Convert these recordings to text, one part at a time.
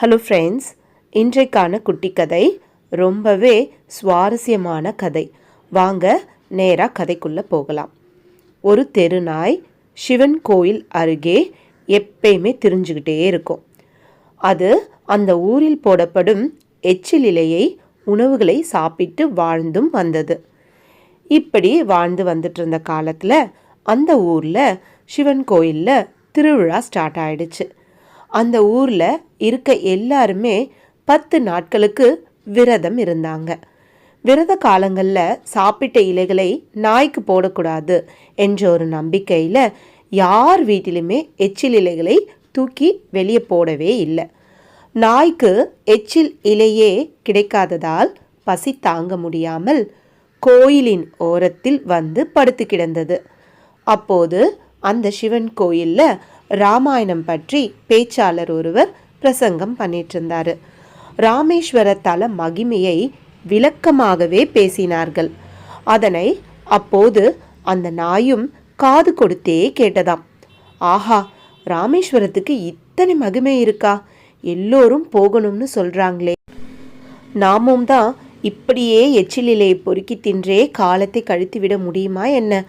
Hello friends இன்றைக்கான குட்டி கதை ரொம்பவே சுவாரஸ்யமான கதை. வாங்க நேராக கதைக்குள்ளே போகலாம். ஒரு தெருநாய் சிவன் கோயில் அருகே எப்பயுமே திரிஞ்சுக்கிட்டே இருக்கும். அது அந்த ஊரில் போடப்படும் எச்சில் இலையை உணவுகளை சாப்பிட்டு வாழ்ந்தும் வந்தது. இப்படி வாழ்ந்து வந்துட்டு இருந்த காலத்தில் அந்த ஊரில் சிவன் கோயிலில் திருவிழா ஸ்டார்ட் ஆயிடுச்சு. அந்த ஊரில் இருக்க எல்லாருமே பத்து நாட்களுக்கு விரதம் இருந்தாங்க. விரத காலங்களில் சாப்பிட்ட இலைகளை நாய்க்கு போடக்கூடாது என்ற ஒரு நம்பிக்கையில் யார் வீட்டிலுமே எச்சில் இலைகளை தூக்கி வெளியே போடவே இல்லை. நாய்க்கு எச்சில் இலையே கிடைக்காததால் பசி தாங்க முடியாமல் கோயிலின் ஓரத்தில் வந்து படுத்து கிடந்தது. அப்போது அந்த சிவன் கோயிலில் ராமாயணம் பற்றி பேச்சாளர் ஒருவர் பிரசங்கம் பண்ணிட்டு இருந்தாரு ராமேஸ்வர தல மகிமையை விளக்கமாகவே பேசினார்கள். அதனை அப்போது அந்த நாயும் காது கொடுத்தே கேட்டதாம். ஆஹா ராமேஸ்வரத்துக்கு இத்தனை மகிமை இருக்கா? எல்லோரும் போகணும்னு சொல்றாங்களே. நாமும் தான் இப்படியே எச்சிலிலே பொறுக்கி தின்றே காலத்தை கழித்துவிட முடியுமா என்ன?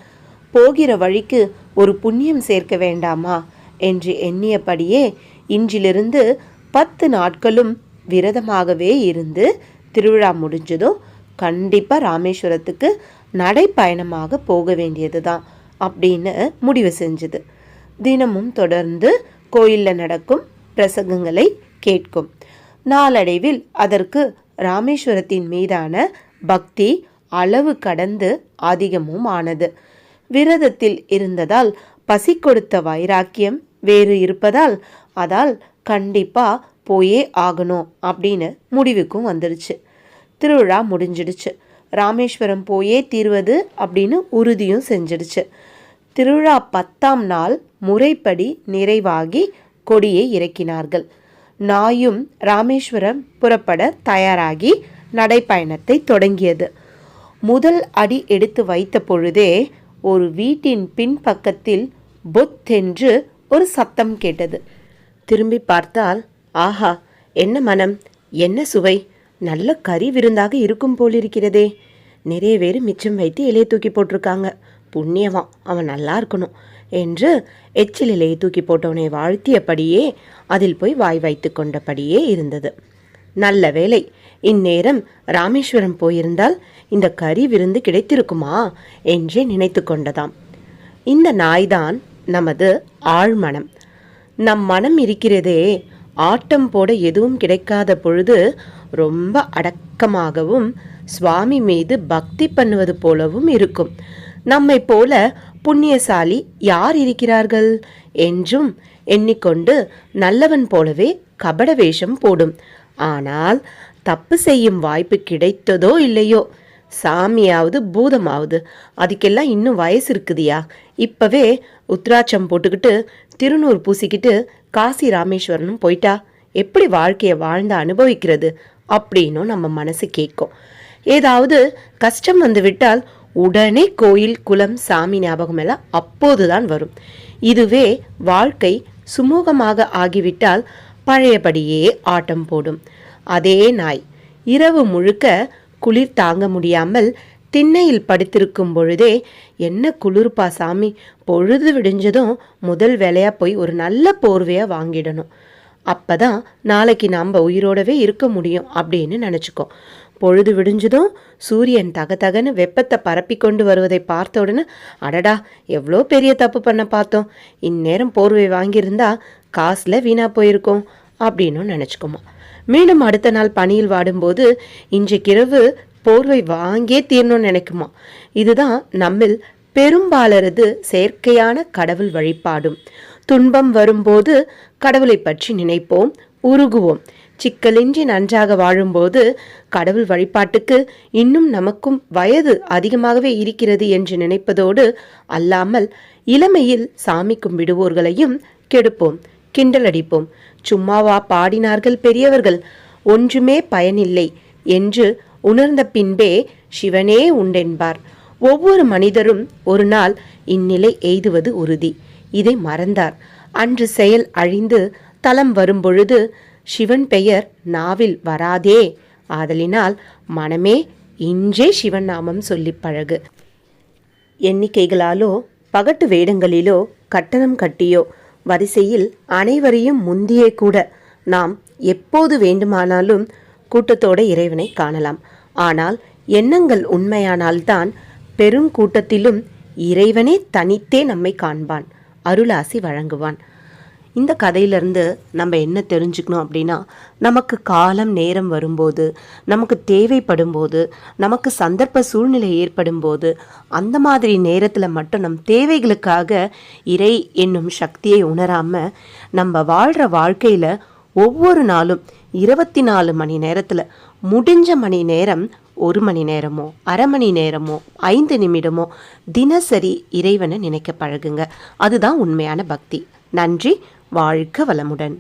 போகிற வழிக்கு ஒரு புண்ணியம் சேர்க்க வேண்டாமா? என்று எண்ணியபடியே இன்றிலிருந்து பத்து நாட்களும் விரதமாகவே இருந்து திருவிழா முடிஞ்சதும் கண்டிப்பாக ராமேஸ்வரத்துக்கு நடைப்பயணமாக போக வேண்டியது தான் அப்படின்னு முடிவு செஞ்சது. தினமும் தொடர்ந்து கோயிலில் நடக்கும் பிரசங்கங்களை கேட்கும். நாளடைவில் அதற்கு ராமேஸ்வரத்தின் மீதான பக்தி அளவு கடந்து அதிகமும் ஆனது. விரதத்தில் இருந்ததால் பசி கொடுத்த வைராக்கியம் வேறு இருப்பதால் அதால் கண்டிப்பாக போயே ஆகணும் அப்படின்னு முடிவுக்கும் வந்துடுச்சு திருவிழா முடிஞ்சிடுச்சு. ராமேஸ்வரம் போயே தீர்வது அப்படின்னு உறுதியும் செஞ்சிடுச்சு. திருவிழா பத்தாம் நாள் முறைப்படி நிறைவாகி கொடியை இறக்கினார்கள். நாயும் ராமேஸ்வரம் புறப்பட தயாராகி நடைப்பயணத்தை தொடங்கியது. முதல் அடி எடுத்து வைத்த பொழுதே ஒரு வீட்டின் பின்பக்கத்தில் பொத்தென்று ஒரு சத்தம் கேட்டது. திரும்பி பார்த்தால் ஆஹா என்ன மனம்? என்ன சுவை? நல்ல கறி விருந்தாக இருக்கும் போலிருக்கிறதே. நிறைய பேர் மிச்சம் வைத்து இலையை தூக்கி போட்டிருக்காங்க. புண்ணியவான் அவன் நல்லா இருக்கணும் என்று எச்சில் இலையை தூக்கி போட்டவனை வாழ்த்தியபடியே அதில் போய் வாய் வைத்து கொண்டபடியே இருந்தது. நல்ல வேலை இந்நேரம் ராமேஸ்வரம் போயிருந்தால் இந்த கறி விருந்து கிடைத்திருக்குமா? என்றே நினைத்து கொண்டதாம். இந்த நாய்தான் நமது ஆழ்மனம். நம் மனம் இருக்கிறதே ஆட்டம் போட எதுவும் கிடைக்காத பொழுது ரொம்ப அடக்கமாகவும் சுவாமி மீது பக்தி பண்ணுவது போலவும் இருக்கும். நம்மை போல புண்ணியசாலி யார் இருக்கிறார்கள்? என்றும் எண்ணிக்கொண்டு நல்லவன் போலவே கபட வேஷம் போடும். ஆனால் தப்பு செய்யும் வாய்ப்பு கிடைத்ததோ இல்லையோ? சாமியாவது பூதமாவது. அதுக்கெல்லாம் இன்னும் வயசு இருக்குதியா? இப்பவே உத்ராட்சம் போட்டுக்கிட்டு திருநூறு பூசிக்கிட்டு காசி ராமேஸ்வரனும் போயிட்டா? எப்படி வாழ்க்கையை வாழ்ந்து அனுபவிக்கிறது? அப்படின்னும் நம்ம மனசு கேட்கும். ஏதாவது கஷ்டம் வந்து விட்டால் உடனே கோயில் குலம் சாமி ஞாபகம் எல்லாம் அப்போதுதான் வரும். இதுவே வாழ்க்கை சுமூகமாக ஆகிவிட்டால் பழையபடியே ஆட்டம் போடும். அதே நாய் இரவு முழுக்க குளிர் தாங்க முடியாமல் திண்ணையில் படுத்திருக்கும் பொழுதே என்ன குளிர்ப்பா சாமி பொழுது விடிஞ்சதும் முதல் வேலையாக போய் ஒரு நல்ல போர்வையாக வாங்கிடணும். அப்போ தான் நாளைக்கு நாம் உயிரோடவே இருக்க முடியும் அப்படின்னு நினச்சிக்கோ. பொழுது விடிஞ்சதும் சூரியன் தகதகன்னு வெப்பத்தை பரப்பி கொண்டு வருவதை பார்த்த உடனே அடடா எவ்வளோ பெரிய தப்பு பண்ண பார்த்தோம். இந்நேரம் போர்வை வாங்கியிருந்தா காசில் வீணாக போயிருக்கோம் அப்படின்னும் நினச்சிக்கோமா. மீண்டும் அடுத்த நாள் பனியில் வாடும்போது இன்றைக்கிரவு போர்வை வாங்கியே தீரணும்னு நினைக்குமா? இதுதான் நம்மில் பெரும்பாலரது செயற்கையான கடவுள் வழிபாடும். துன்பம் வரும்போது கடவுளை பற்றி நினைப்போம் உருகுவோம். சிக்கலின்றி நன்றாக வாழும்போது கடவுள் வழிபாட்டுக்கு இன்னும் நமக்கும் வயது அதிகமாகவே இருக்கிறது என்று நினைப்பதோடு அல்லாமல் இளமையில் சாமி கும்பிடுவோர்களையும் கெடுப்போம். கிண்டல் அடிப்போம். சும்மாவா பாடினார்கள் பெரியவர்கள். ஒன்றுமே பயனில்லை என்று உணர்ந்த பின்பே சிவனே உண்டென்பார். ஒவ்வொரு மனிதரும் ஒரு நாள் இந்நிலை எய்துவது உறுதி. இதை மறந்தார். அன்று செயல் அழிந்து தலம் வரும்பொழுது சிவன் பெயர் நாவில் வராதே. ஆதலினால் மனமே இன்றே சிவன் நாமம் சொல்லி பழகு. எண்ணிக்கைகளாலோ பகட்டு வேடங்களிலோ கட்டணம் கட்டியோ வரிசையில் அனைவரையும் முந்தியே கூட நாம் எப்போது வேண்டுமானாலும் கூட்டத்தோட இறைவனை காணலாம். ஆனால் எண்ணங்கள் உண்மையானால்தான் பெருங்கூட்டத்திலும் இறைவனே தனித்தே நம்மை காண்பான் அருளாசி வழங்குவான். இந்த கதையிலேருந்து நம்ம என்ன தெரிஞ்சுக்கணும் அப்படின்னா நமக்கு காலம் நேரம் வரும்போது நமக்கு தேவைப்படும் போது நமக்கு சந்தர்ப்ப சூழ்நிலை ஏற்படும் போது அந்த மாதிரி நேரத்தில் மட்டும் நம் தேவைகளுக்காக இறை என்னும் சக்தியை உணராமல் நம்ம வாழ்கிற வாழ்க்கையில் ஒவ்வொரு நாளும் இருபத்தி நாலு மணி நேரத்தில் முடிஞ்ச மணி நேரம் ஒரு மணி நேரமோ அரை மணி நேரமோ ஐந்து நிமிடமோ தினசரி இறைவனை நினைக்க பழகுங்க. அதுதான் உண்மையான பக்தி. நன்றி வாழ்க வளமுடன்.